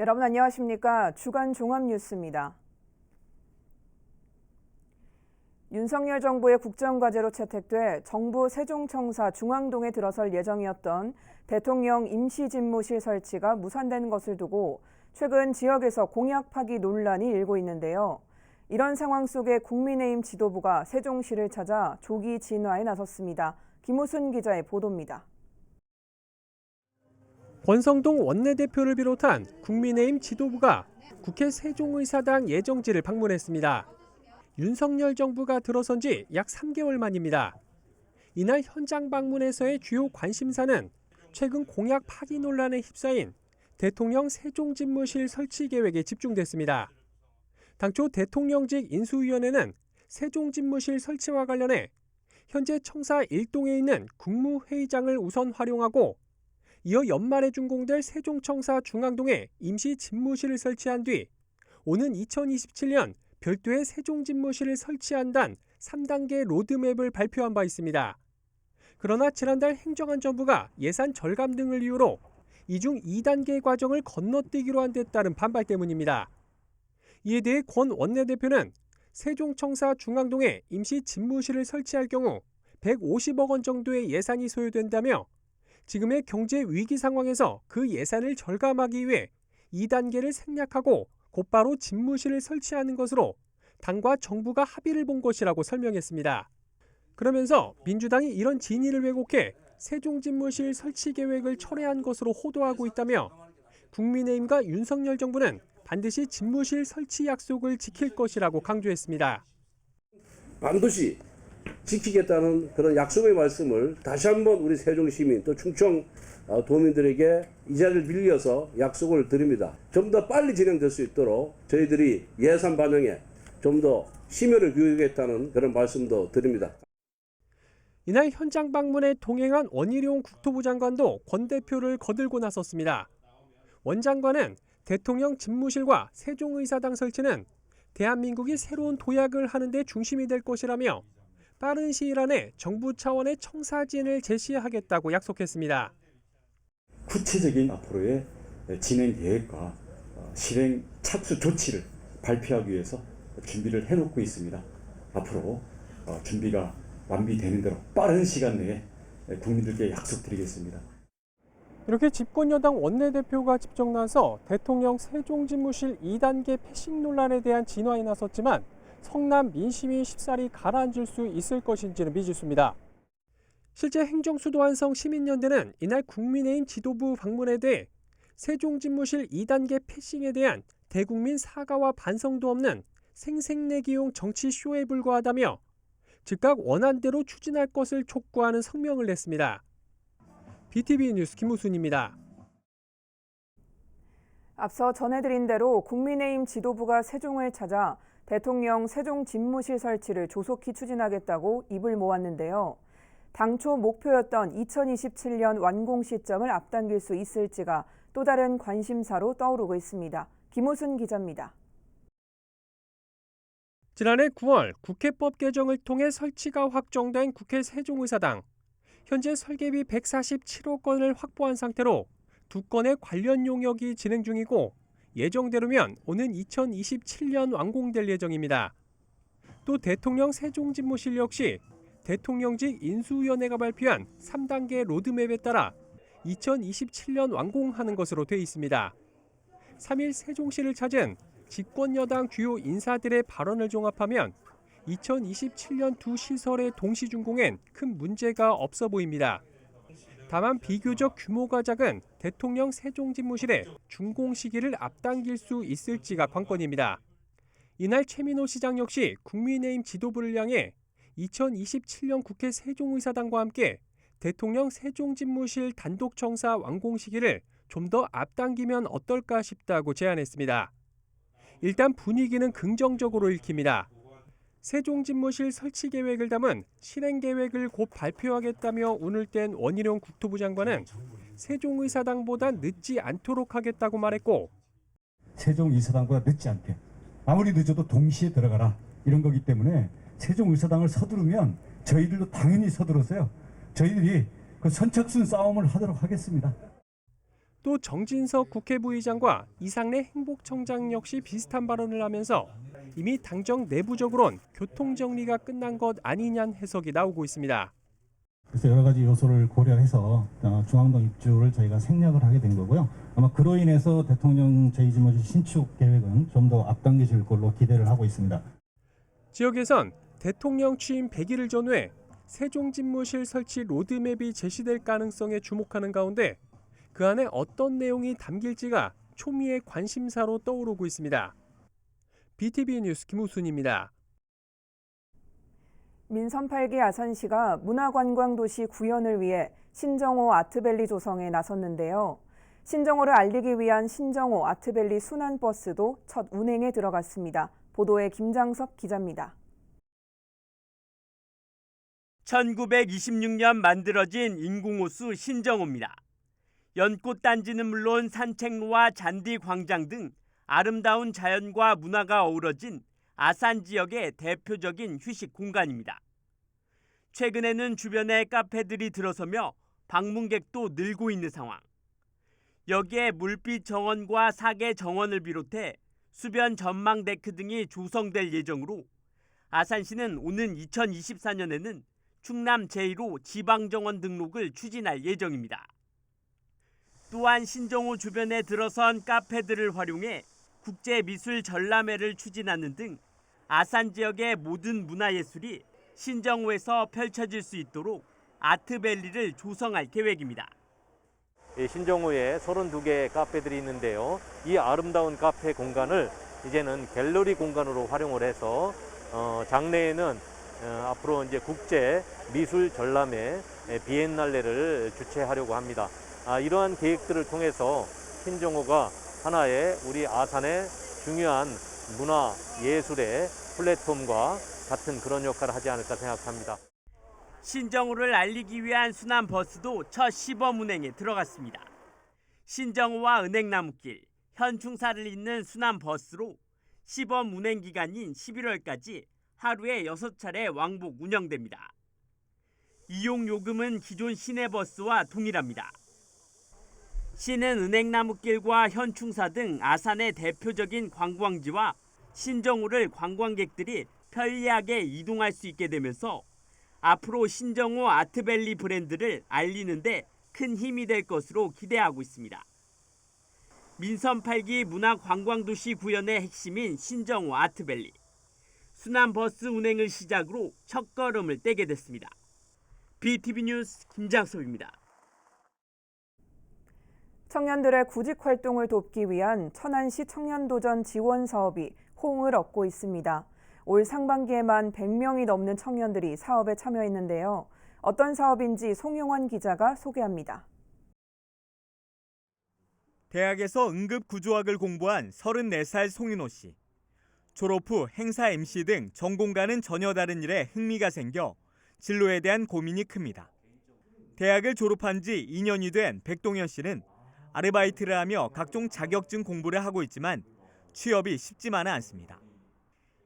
여러분 안녕하십니까? 주간 종합 뉴스입니다. 윤석열 정부의 국정과제로 채택돼 정부 세종청사 중앙동에 들어설 예정이었던 대통령 임시집무실 설치가 무산된 것을 두고 최근 지역에서 공약 파기 논란이 일고 있는데요. 이런 상황 속에 국민의힘 지도부가 세종시를 찾아 조기 진화에 나섰습니다. 김우순 기자의 보도입니다. 권성동 원내대표를 비롯한 국민의힘 지도부가 국회 세종의사당 예정지를 방문했습니다. 윤석열 정부가 들어선 지 약 3개월 만입니다. 이날 현장 방문에서의 주요 관심사는 최근 공약 파기 논란에 휩싸인 대통령 세종집무실 설치 계획에 집중됐습니다. 당초 대통령직 인수위원회는 세종집무실 설치와 관련해 현재 청사 1동에 있는 국무회의장을 우선 활용하고 이어 연말에 준공될 세종청사 중앙동에 임시 집무실을 설치한 뒤 오는 2027년 별도의 세종 집무실을 설치한다는 3단계 로드맵을 발표한 바 있습니다. 그러나 지난달 행정안전부가 예산 절감 등을 이유로 이중 2단계 과정을 건너뛰기로 한 데 따른 반발 때문입니다. 이에 대해 권 원내대표는 세종청사 중앙동에 임시 집무실을 설치할 경우 150억 원 정도의 예산이 소요된다며 지금의 경제 위기 상황에서 그 예산을 절감하기 위해 2단계를 생략하고 곧바로 집무실을 설치하는 것으로 당과 정부가 합의를 본 것이라고 설명했습니다. 그러면서 민주당이 이런 진위를 왜곡해 세종집무실 설치 계획을 철회한 것으로 호도하고 있다며 국민의힘과 윤석열 정부는 반드시 집무실 설치 약속을 지킬 것이라고 강조했습니다. 반드시 지키겠다는 그런 약속의 말씀을 다시 한번 우리 세종 시민 또 충청 어, 도민들에게 이 자리를 빌려서 약속을 드립니다. 좀 더 빨리 진행될 수 있도록 저희들이 예산 반영에 좀 더 심혈을 기울이겠다는 그런 말씀도 드립니다. 이날 현장 방문에 동행한 원희룡 국토부 장관도 권 대표를 거들고 나섰습니다. 원 장관은 대통령 집무실과 세종의사당 설치는 대한민국이 새로운 도약을 하는 데 중심이 될 것이라며 빠른 시일 안에 정부 차원의 청사진을 제시하겠다고 약속했습니다. 구체적인 앞으로의 진행 계획과 어, 실행 착수 조치를 발표하기 위해서 준비를 해놓고 있습니다. 앞으로 어, 준비가 완비되는 대로 빠른 시간 내에 국민들께 약속드리겠습니다. 이렇게 집권여당 원내대표가 직접 나서 대통령 세종집무실 2단계 패싱 논란에 대한 진화에 나섰지만 성남 민심이 쉽사리 가라앉을 수 있을 것인지는 미지수입니다. 실제 행정수도한성 시민연대는 이날 국민의힘 지도부 방문에 대해 세종집무실 2단계 패싱에 대한 대국민 사과와 반성도 없는 생색내기용 정치 쇼에 불과하다며 즉각 원안대로 추진할 것을 촉구하는 성명을 냈습니다. BTV 뉴스 김우순입니다. 앞서 전해드린 대로 국민의힘 지도부가 세종을 찾아 대통령 세종 집무실 설치를 조속히 추진하겠다고 입을 모았는데요. 당초 목표였던 2027년 완공 시점을 앞당길 수 있을지가 또 다른 관심사로 떠오르고 있습니다. 김호순 기자입니다. 지난해 9월 국회법 개정을 통해 설치가 확정된 국회 세종의사당. 현재 설계비 147억 원을 확보한 상태로 두 건의 관련 용역이 진행 중이고 예정대로면 오는 2027년 완공될 예정입니다. 또 대통령 세종집무실 역시 대통령직 인수위원회가 발표한 3단계 로드맵에 따라 2027년 완공하는 것으로 돼 있습니다. 3일 세종시를 찾은 집권 여당 주요 인사들의 발언을 종합하면 2027년 두 시설의 동시 준공엔 큰 문제가 없어 보입니다. 다만 비교적 규모가 작은 대통령 세종집무실의 준공 시기를 앞당길 수 있을지가 관건입니다. 이날 최민호 시장 역시 국민의힘 지도부를 향해 2027년 국회 세종의사당과 함께 대통령 세종집무실 단독청사 완공 시기를 좀 더 앞당기면 어떨까 싶다고 제안했습니다. 일단 분위기는 긍정적으로 읽힙니다. 세종집무실 설치 계획을 담은 실행 계획을 곧 발표하겠다며 운을 뗀 원희룡 국토부 장관은 세종의사당보다 늦지 않도록 하겠다고 말했고 세종의사당보다 늦지 않게 아무리 늦어도 동시에 들어가라 이런 거기 때문에 세종의사당을 서두르면 저희들도 당연히 서둘러서요 저희들이 그 선착순 싸움을 하도록 하겠습니다. 또 정진석 국회 부의장과 이상래 행복청장 역시 비슷한 발언을 하면서 이미 당정 내부적으론 교통 정리가 끝난 것 아니냐는 해석이 나오고 있습니다. 그래서 여러 가지 요소를 고려해서 어, 중앙동 입주를 저희가 생략을 하게 된 거고요. 아마 그로 인해서 대통령 제2집무실 신축 계획은 좀 더 앞당겨질 걸로 기대를 하고 있습니다. 지역에선 대통령 취임 100일을 전후해 세종집무실 설치 로드맵이 제시될 가능성에 주목하는 가운데 그 안에 어떤 내용이 담길지가 초미의 관심사로 떠오르고 있습니다. BTV 뉴스 김우순입니다. 민선 8기 아산시가 문화관광도시 구현을 위해 신정호 아트밸리 조성에 나섰는데요. 신정호를 알리기 위한 신정호 아트밸리 순환버스도 첫 운행에 들어갔습니다. 보도에 김장섭 기자입니다. 1926년 만들어진 인공호수 신정호입니다. 연꽃 단지는 물론 산책로와 잔디 광장 등 아름다운 자연과 문화가 어우러진 아산 지역의 대표적인 휴식 공간입니다. 최근에는 주변에 카페들이 들어서며 방문객도 늘고 있는 상황. 여기에 물빛 정원과 사계 정원을 비롯해 수변 전망 데크 등이 조성될 예정으로 아산시는 오는 2024년에는 충남 제1호 지방정원 등록을 추진할 예정입니다. 또한 신정호 주변에 들어선 카페들을 활용해 국제미술 전람회를 추진하는 등 아산 지역의 모든 문화예술이 신정호에서 펼쳐질 수 있도록 아트밸리를 조성할 계획입니다. 이 신정호에 32개의 카페들이 있는데요. 이 아름다운 카페 공간을 이제는 갤러리 공간으로 활용을 해서 어, 장래에는 어, 앞으로 이제 국제 미술 전람회 에, 비엔날레를 주최하려고 합니다. 아, 이러한 계획들을 통해서 신정호가 하나의 우리 아산의 중요한 문화 예술의 플랫폼과 같은 그런 역할을 하지 않을까 생각합니다. 신정호를 알리기 위한 순환 버스도 첫 시범 운행에 들어갔습니다. 신정호와 은행나무길, 현충사를 잇는 순환 버스로 시범 운행 기간인 11월까지 하루에 6차례 왕복 운영됩니다. 이용 요금은 기존 시내버스와 동일합니다. 시는 은행나무길과 현충사 등 아산의 대표적인 관광지와 신정호를 관광객들이 편리하게 이동할 수 있게 되면서 앞으로 신정호 아트밸리 브랜드를 알리는데 큰 힘이 될 것으로 기대하고 있습니다. 민선 8기 문화관광도시 구현의 핵심인 신정호 아트밸리. 순환버스 운행을 시작으로 첫걸음을 떼게 됐습니다. BTV 뉴스 김장섭입니다. 청년들의 구직 활동을 돕기 위한 천안시 청년도전 지원 사업이 호응을 얻고 있습니다. 올 상반기에만 100명이 넘는 청년들이 사업에 참여했는데요. 어떤 사업인지 송용환 기자가 소개합니다. 대학에서 응급 구조학을 공부한 34살 송윤호 씨. 졸업 후 행사 MC 등 전공과는 전혀 다른 일에 흥미가 생겨 진로에 대한 고민이 큽니다. 대학을 졸업한 지 2년이 된 백동현 씨는 아르바이트를 하며 각종 자격증 공부를 하고 있지만 취업이 쉽지만은 않습니다.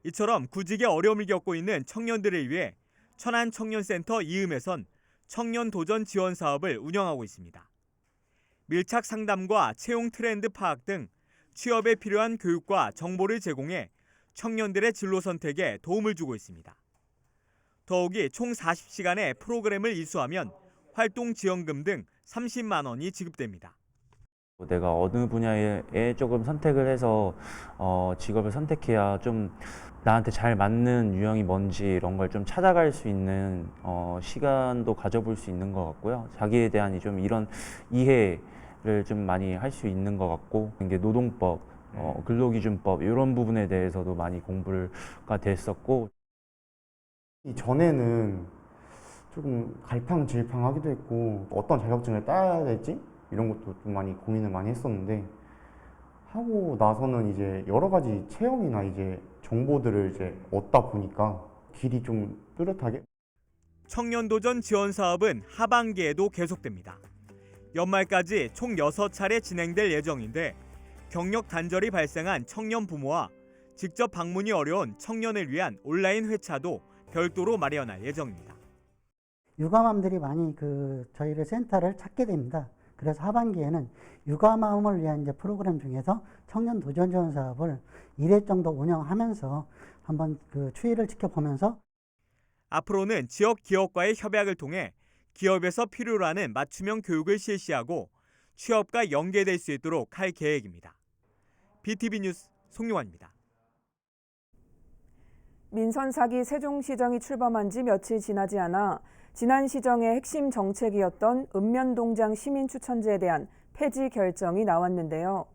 이처럼 구직에 어려움을 겪고 있는 청년들을 위해 천안 청년센터 이음에선 청년 도전 지원 사업을 운영하고 있습니다. 밀착 상담과 채용 트렌드 파악 등 취업에 필요한 교육과 정보를 제공해 청년들의 진로 선택에 도움을 주고 있습니다. 더욱이 총 40시간의 프로그램을 이수하면 활동 지원금 등 30만 원이 지급됩니다. 내가 어느 분야에 조금 선택을 해서 어, 직업을 선택해야 좀 나한테 잘 맞는 유형이 뭔지 이런 걸 좀 찾아갈 수 있는 어, 시간도 가져볼 수 있는 것 같고요. 자기에 대한 좀 이런 이해를 좀 많이 할 수 있는 것 같고 이게 노동법, 어, 근로기준법 이런 부분에 대해서도 많이 공부가 됐었고. 이전에는 조금 갈팡질팡하기도 했고 어떤 자격증을 따야 될지 이런 것도 좀 많이 고민을 많이 했었는데 하고 나서는 이제 여러 가지 체험이나 이제 정보들을 이제 얻다 보니까 길이 좀 뚜렷하게 청년 도전 지원 사업은 하반기에도 계속됩니다. 연말까지 총 6차례 진행될 예정인데 경력 단절이 발생한 청년 부모와 직접 방문이 어려운 청년을 위한 온라인 회차도 별도로 마련할 예정입니다. 유감함들이 많이 그 저희를 센터를 찾게 됩니다. 그래서 하반기에는 육아맘을 위한 이제 프로그램 중에서 청년 도전 지원 사업을 1회 정도 운영하면서 한번 그 추이를 지켜보면서 앞으로는 지역 기업과의 협약을 통해 기업에서 필요로 하는 맞춤형 교육을 실시하고 취업과 연계될 수 있도록 할 계획입니다. BTV 뉴스 송용환입니다. 민선 사기 세종시정이 출범한 지 며칠 지나지 않아 지난 시정의 핵심 정책이었던 읍면동장 시민 추천제에 대한 폐지 결정이 나왔는데요.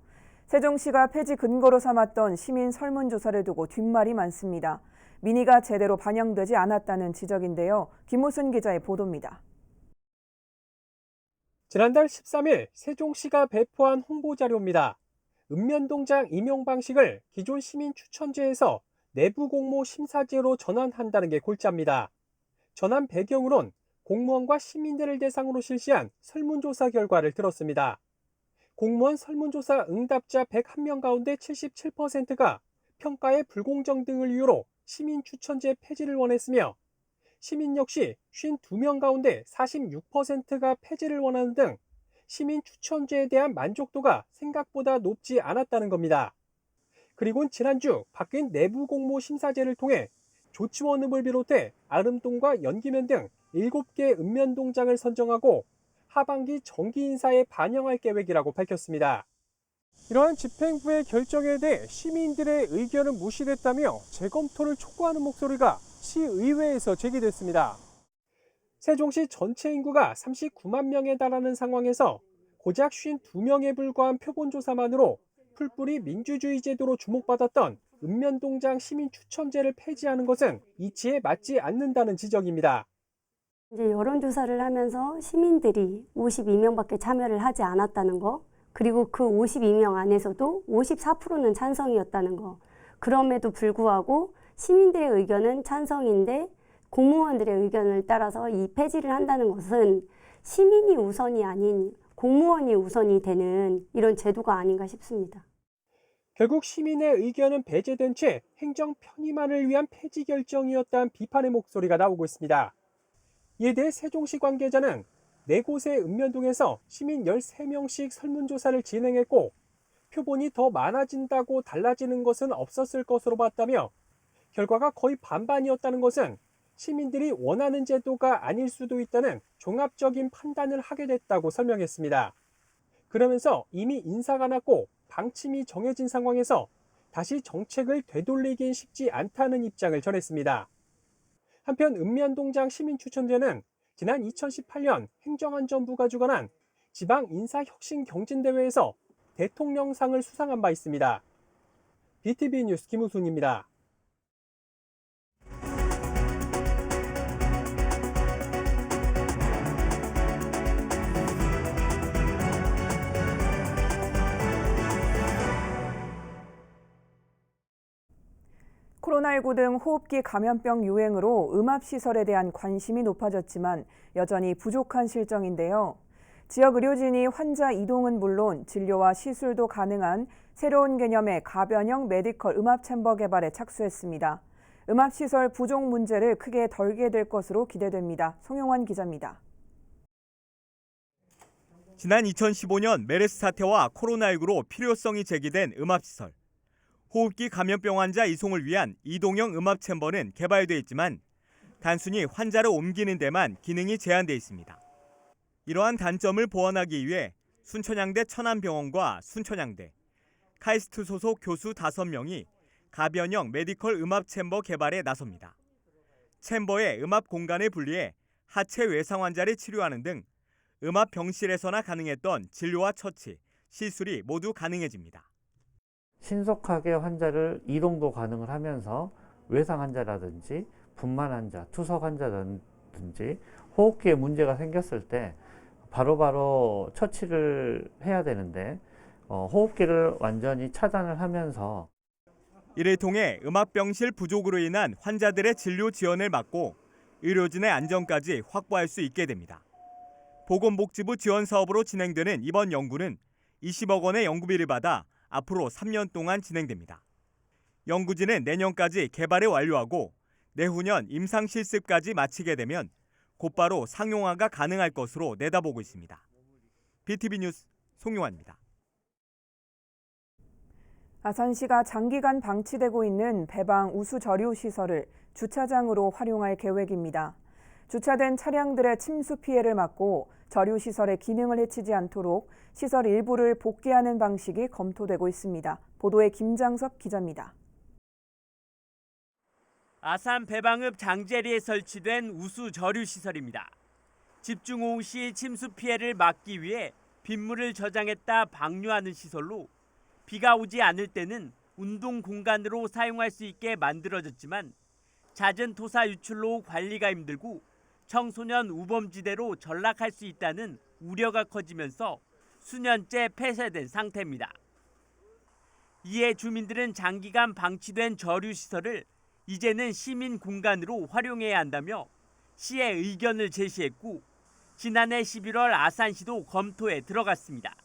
세종시가 폐지 근거로 삼았던 시민 설문조사를 두고 뒷말이 많습니다. 민의가 제대로 반영되지 않았다는 지적인데요. 김우순 기자의 보도입니다. 지난달 13일 세종시가 배포한 홍보 자료입니다. 읍면동장 임용 방식을 기존 시민 추천제에서 내부 공모 심사제로 전환한다는 게 골자입니다. 전환 배경으론 공무원과 시민들을 대상으로 실시한 설문조사 결과를 들었습니다. 공무원 설문조사 응답자 101명 가운데 77%가 평가의 불공정 등을 이유로 시민 추천제 폐지를 원했으며 시민 역시 52명 가운데 46%가 폐지를 원하는 등 시민 추천제에 대한 만족도가 생각보다 높지 않았다는 겁니다. 그리고 지난주 바뀐 내부 공모 심사제를 통해 조치원읍을 비롯해 아름동과 연기면 등 7개 읍면 동장을 선정하고 하반기 정기 인사에 반영할 계획이라고 밝혔습니다. 이러한 집행부의 결정에 대해 시민들의 의견은 무시됐다며 재검토를 촉구하는 목소리가 시의회에서 제기됐습니다. 세종시 전체 인구가 39만 명에 달하는 상황에서 고작 52명에 불과한 표본조사만으로 풀뿌리 민주주의 제도로 주목받았던 읍면동장 시민 추천제를 폐지하는 것은 이치에 맞지 않는다는 지적입니다. 이제 여론조사를 하면서 시민들이 52명밖에 참여를 하지 않았다는 거, 그리고 그 52명 안에서도 54%는 찬성이었다는 거. 그럼에도 불구하고 시민들의 의견은 찬성인데 공무원들의 의견을 따라서 이 폐지를 한다는 것은 시민이 우선이 아닌 공무원이 우선이 되는 이런 제도가 아닌가 싶습니다. 결국 시민의 의견은 배제된 채 행정 편의만을 위한 폐지 결정이었다는 비판의 목소리가 나오고 있습니다. 이에 대해 세종시 관계자는 네 곳의 읍면동에서 시민 13명씩 설문조사를 진행했고 표본이 더 많아진다고 달라지는 것은 없었을 것으로 봤다며 결과가 거의 반반이었다는 것은 시민들이 원하는 제도가 아닐 수도 있다는 종합적인 판단을 하게 됐다고 설명했습니다. 그러면서 이미 인사가 났고 방침이 정해진 상황에서 다시 정책을 되돌리긴 쉽지 않다는 입장을 전했습니다. 한편 읍면동장 시민추천제는 지난 2018년 행정안전부가 주관한 지방 인사혁신 경진대회에서 대통령상을 수상한 바 있습니다. BTV 뉴스 김우순입니다. 코로나19 등 호흡기 감염병 유행으로 음압시설에 대한 관심이 높아졌지만 여전히 부족한 실정인데요. 지역 의료진이 환자 이동은 물론 진료와 시술도 가능한 새로운 개념의 가변형 메디컬 음압 챔버 개발에 착수했습니다. 음압시설 부족 문제를 크게 덜게 될 것으로 기대됩니다. 송영환 기자입니다. 지난 2015년 메르스 사태와 코로나19로 필요성이 제기된 음압시설. 호흡기 감염병 환자 이송을 위한 이동형 음압 챔버는 개발돼 있지만 단순히 환자를 옮기는 데만 기능이 제한돼 있습니다. 이러한 단점을 보완하기 위해 순천향대 천안병원과 순천향대, 카이스트 소속 교수 5명이 가변형 메디컬 음압 챔버 개발에 나섭니다. 챔버에 음압 공간을 분리해 하체 외상 환자를 치료하는 등 음압 병실에서나 가능했던 진료와 처치, 시술이 모두 가능해집니다. 신속하게 환자를 이동도 가능을 하면서 외상 환자라든지 분만 환자, 투석 환자라든지 호흡기에 문제가 생겼을 때 바로 바로 처치를 해야 되는데 어, 호흡기를 완전히 차단을 하면서 이를 통해 음압병실 부족으로 인한 환자들의 진료 지원을 막고 의료진의 안전까지 확보할 수 있게 됩니다. 보건복지부 지원 사업으로 진행되는 이번 연구는 20억 원의 연구비를 받아 앞으로 3년 동안 진행됩니다. 연구진은 내년까지 개발을 완료하고 내후년 임상 실습까지 마치게 되면 곧바로 상용화가 가능할 것으로 내다보고 있습니다. BTV 뉴스 송용환입니다. 아산시가 장기간 방치되고 있는 배방 우수 저류 시설을 주차장으로 활용할 계획입니다. 주차된 차량들의 침수 피해를 막고 저류 시설의 기능을 해치지 않도록 시설 일부를 복귀하는 방식이 검토되고 있습니다. 보도에 김장섭 기자입니다. 아산 배방읍 장제리에 설치된 우수 저류 시설입니다. 집중 호우 시 침수 피해를 막기 위해 빗물을 저장했다 방류하는 시설로 비가 오지 않을 때는 운동 공간으로 사용할 수 있게 만들어졌지만 잦은 토사 유출로 관리가 힘들고 청소년 우범지대로 전락할 수 있다는 우려가 커지면서 수년째 폐쇄된 상태입니다. 이에 주민들은 장기간 방치된 저류 시설을 이제는 시민 공간으로 활용해야 한다며 시에 의견을 제시했고 지난해 11월 아산시도 검토에 들어갔습니다.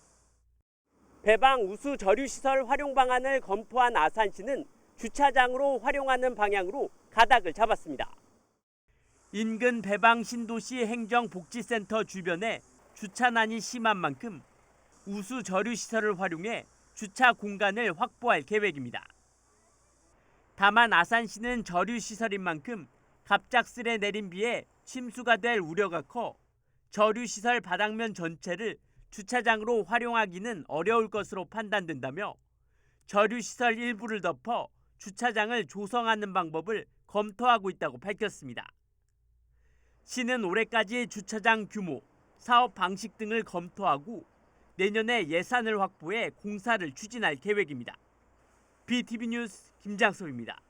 배방 우수 저류 시설 활용 방안을 검토한 아산시는 주차장으로 활용하는 방향으로 가닥을 잡았습니다. 인근 배방 신도시 행정복지센터 주변에 주차난이 심한 만큼 우수 저류 시설을 활용해 주차 공간을 확보할 계획입니다. 다만 아산시는 저류 시설인 만큼 갑작스레 내린 비에 침수가 될 우려가 커 저류 시설 바닥면 전체를 주차장으로 활용하기는 어려울 것으로 판단된다며 저류 시설 일부를 덮어 주차장을 조성하는 방법을 검토하고 있다고 밝혔습니다. 시는 올해까지 주차장 규모, 사업 방식 등을 검토하고 내년에 예산을 확보해 공사를 추진할 계획입니다. BTV 뉴스 김장섭입니다.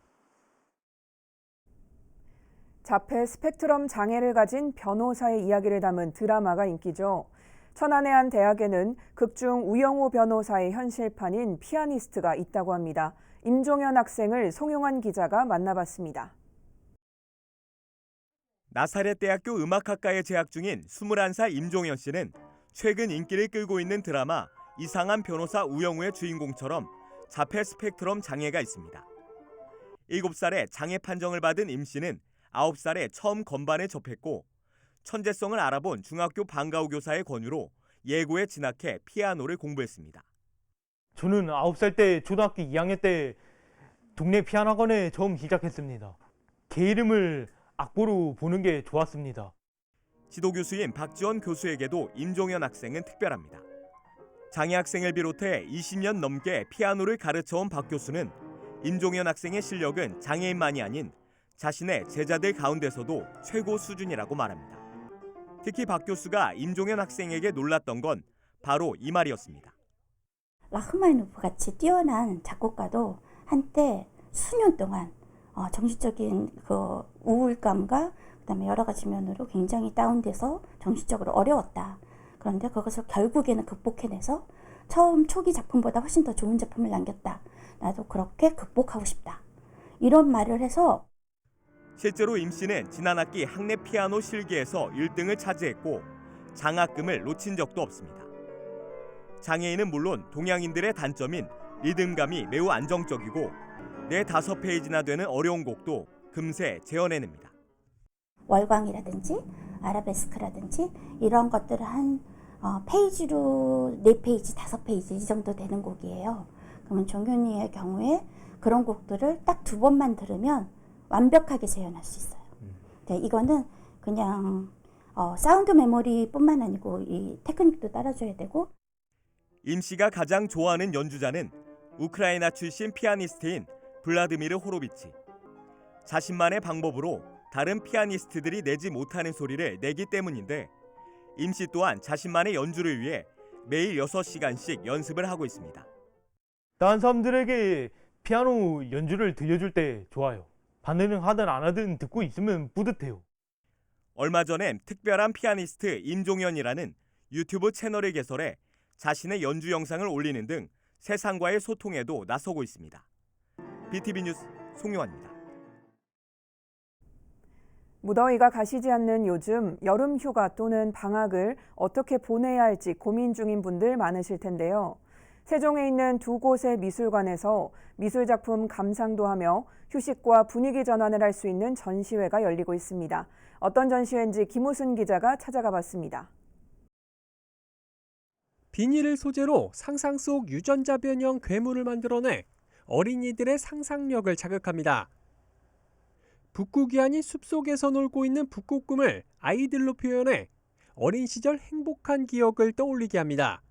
자폐 스펙트럼 장애를 가진 변호사의 이야기를 담은 드라마가 인기죠. 천안의 한 대학에는 극중 우영우 변호사의 현실판인 피아니스트가 있다고 합니다. 임종현 학생을 송용환 기자가 만나봤습니다. 나사렛 대학교 음악학과에 재학 중인 21살 임종현 씨는 최근 인기를 끌고 있는 드라마 이상한 변호사 우영우의 주인공처럼 자폐 스펙트럼 장애가 있습니다. 7살에 장애 판정을 받은 임 씨는 9살에 처음 건반에 접했고 천재성을 알아본 중학교 방과후 교사의 권유로 예고에 진학해 피아노를 공부했습니다. 저는 9살 때 초등학교 2학년 때 동네 피아노 학원에 처음 시작했습니다. 개 이름을 악보로 보는 게 좋았습니다. 지도 교수인 박지원 교수에게도 임종현 학생은 특별합니다. 장애 학생을 비롯해 20년 넘게 피아노를 가르쳐온 박 교수는 임종현 학생의 실력은 장애인만이 아닌 자신의 제자들 가운데서도 최고 수준이라고 말합니다. 특히 박 교수가 임종현 학생에게 놀랐던 건 바로 이 말이었습니다. 라흐마니노프 같이 뛰어난 작곡가도 한때 수년 동안 어, 정신적인 그 우울감과 그다음에 여러 가지 면으로 굉장히 다운돼서 정신적으로 어려웠다. 그런데 그것을 결국에는 극복해내서 처음 초기 작품보다 훨씬 더 좋은 작품을 남겼다. 나도 그렇게 극복하고 싶다. 이런 말을 해서 실제로 임 씨는 지난 학기 학내 피아노 실기에서 1등을 차지했고 장학금을 놓친 적도 없습니다. 장애인은 물론 동양인들의 단점인 리듬감이 매우 안정적이고 네 다섯 페이지나 되는 어려운 곡도 금세 재현해냅니다. 월광이라든지 아라베스크라든지 이런 것들을 한 어, 페이지로 네 페이지, 다섯 페이지 이 정도 되는 곡이에요. 그러면 종현이의 경우에 그런 곡들을 딱 두 번만 들으면 완벽하게 재현할 수 있어요. 네, 이거는 그냥 어, 사운드 메모리뿐만 아니고 이 테크닉도 따라줘야 되고 임 씨가 가장 좋아하는 연주자는 우크라이나 출신 피아니스트인 블라드미르 호로비치. 자신만의 방법으로 다른 피아니스트들이 내지 못하는 소리를 내기 때문인데 임씨 또한 자신만의 연주를 위해 매일 6시간씩 연습을 하고 있습니다. 다른 사람들에게 피아노 연주를 들려줄 때 좋아요. 반응을 하든 안 하든 듣고 있으면 뿌듯해요. 얼마 전엔 특별한 피아니스트 임종현이라는 유튜브 채널을 개설해 자신의 연주 영상을 올리는 등 세상과의 소통에도 나서고 있습니다. BTV 뉴스 송유환입니다. 무더위가 가시지 않는 요즘 여름 휴가 또는 방학을 어떻게 보내야 할지 고민 중인 분들 많으실 텐데요. 세종에 있는 두 곳의 미술관에서 미술작품 감상도 하며 휴식과 분위기 전환을 할 수 있는 전시회가 열리고 있습니다. 어떤 전시회인지 김우순 기자가 찾아가 봤습니다. 비닐을 소재로 상상 속 유전자 변형 괴물을 만들어내 어린이들의 상상력을 자극합니다. 북극이안이 숲속에서 놀고 있는 북극곰을 아이들로 표현해 어린 시절 행복한 기억을 떠올리게 합니다.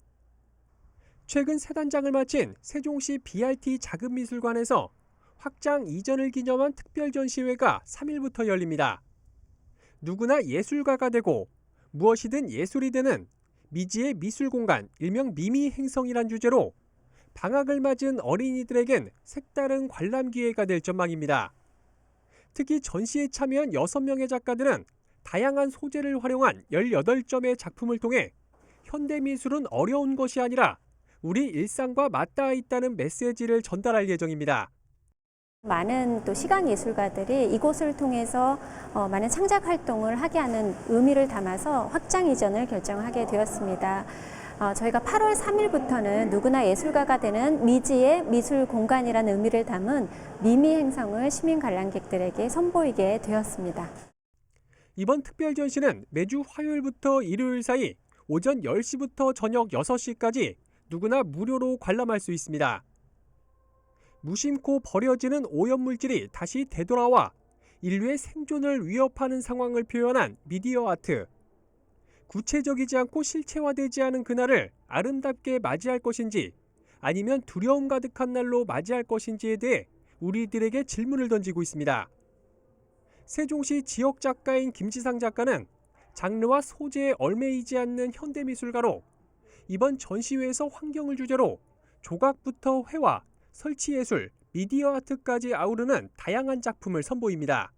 최근 세 단장을 마친 세종시 BRT 자금미술관에서 확장 이전을 기념한 특별 전시회가 3일부터 열립니다. 누구나 예술가가 되고 무엇이든 예술이 되는 미지의 미술 공간 일명 미미 행성이란 주제로 방학을 맞은 어린이들에겐 색다른 관람 기회가 될 전망입니다. 특히 전시에 참여한 6명의 작가들은 다양한 소재를 활용한 18점의 작품을 통해 현대 미술은 어려운 것이 아니라 우리 일상과 맞닿아 있다는 메시지를 전달할 예정입니다. 많은 또 시각 예술가들이 이곳을 통해서 어, 많은 창작 활동을 하게 하는 의미를 담아서 확장 이전을 결정하게 되었습니다. 어, 저희가 8월 3일부터는 누구나 예술가가 되는 미지의 미술 공간이라는 의미를 담은 미미 행성을 시민 관람객들에게 선보이게 되었습니다. 이번 특별 전시는 매주 화요일부터 일요일 사이 오전 10시부터 저녁 6시까지 누구나 무료로 관람할 수 있습니다. 무심코 버려지는 오염물질이 다시 되돌아와 인류의 생존을 위협하는 상황을 표현한 미디어 아트. 구체적이지 않고 실체화되지 않은 그날을 아름답게 맞이할 것인지 아니면 두려움 가득한 날로 맞이할 것인지에 대해 우리들에게 질문을 던지고 있습니다. 세종시 지역 작가인 김지상 작가는 장르와 소재에 얽매이지 않는 현대미술가로 이번 전시회에서 환경을 주제로 조각부터 회화, 설치예술, 미디어 아트까지 아우르는 다양한 작품을 선보입니다.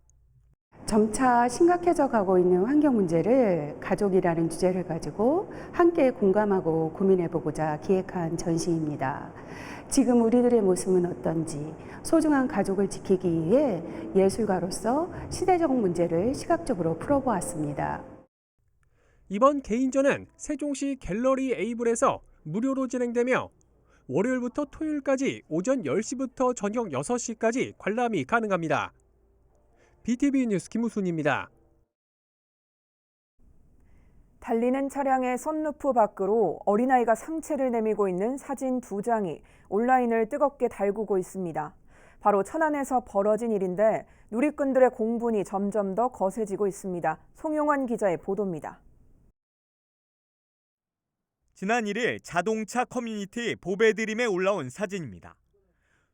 점차 심각해져 가고 있는 환경 문제를 가족이라는 주제를 가지고 함께 공감하고 고민해 보고자 기획한 전시입니다. 지금 우리들의 모습은 어떤지 소중한 가족을 지키기 위해 예술가로서 시대적 문제를 시각적으로 풀어보았습니다. 이번 개인전은 세종시 갤러리 에이블에서 무료로 진행되며 월요일부터 토요일까지 오전 10시부터 저녁 6시까지 관람이 가능합니다. BTV 뉴스 김우순입니다. 달리는 차량의 선루프 밖으로 어린아이가 상체를 내밀고 있는 사진 두 장이 온라인을 뜨겁게 달구고 있습니다. 바로 천안에서 벌어진 일인데 누리꾼들의 공분이 점점 더 거세지고 있습니다. 송용환 기자의 보도입니다. 지난 1일 자동차 커뮤니티 보배드림에 올라온 사진입니다.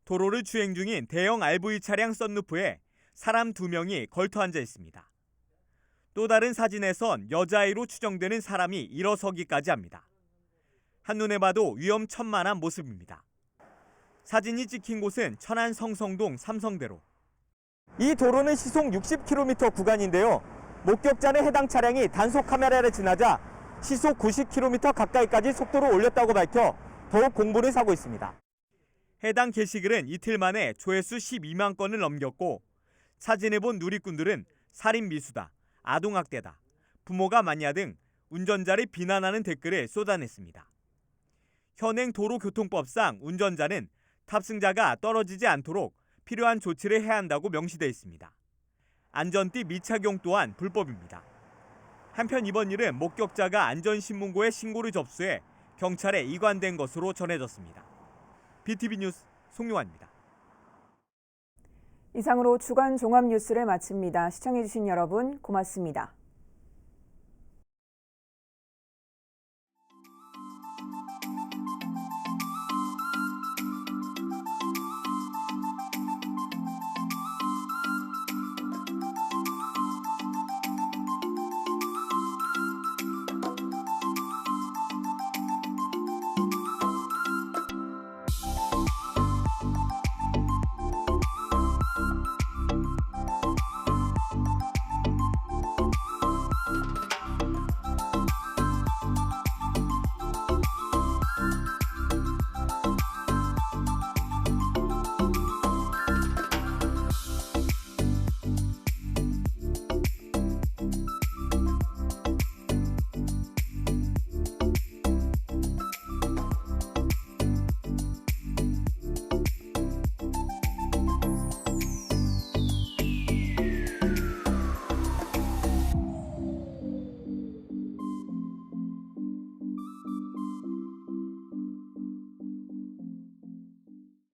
도로를 주행 중인 대형 RV 차량 썬루프에 사람 두 명이 걸터 앉아 있습니다. 또 다른 사진에선 여자아이로 추정되는 사람이 일어서기까지 합니다. 한눈에 봐도 위험천만한 모습입니다. 사진이 찍힌 곳은 천안 성성동 삼성대로. 이 도로는 시속 60km 구간인데요. 목격자는 해당 차량이 단속 카메라를 지나자 시속 90km 가까이까지 속도를 올렸다고 밝혀 더욱 공분을 사고 있습니다. 해당 게시글은 이틀 만에 조회수 12만 건을 넘겼고 사진을 본 누리꾼들은 살인 미수다, 아동학대다, 부모가 마냐 등 운전자를 비난하는 댓글을 쏟아냈습니다. 현행 도로교통법상 운전자는 탑승자가 떨어지지 않도록 필요한 조치를 해야 한다고 명시되어 있습니다. 안전띠 미착용 또한 불법입니다. 한편 이번 일은 목격자가 안전신문고에 신고를 접수해 경찰에 이관된 것으로 전해졌습니다. BTV 뉴스 송용환입니다. 이상으로 주간 종합 뉴스를 마칩니다. 시청해주신 여러분 고맙습니다.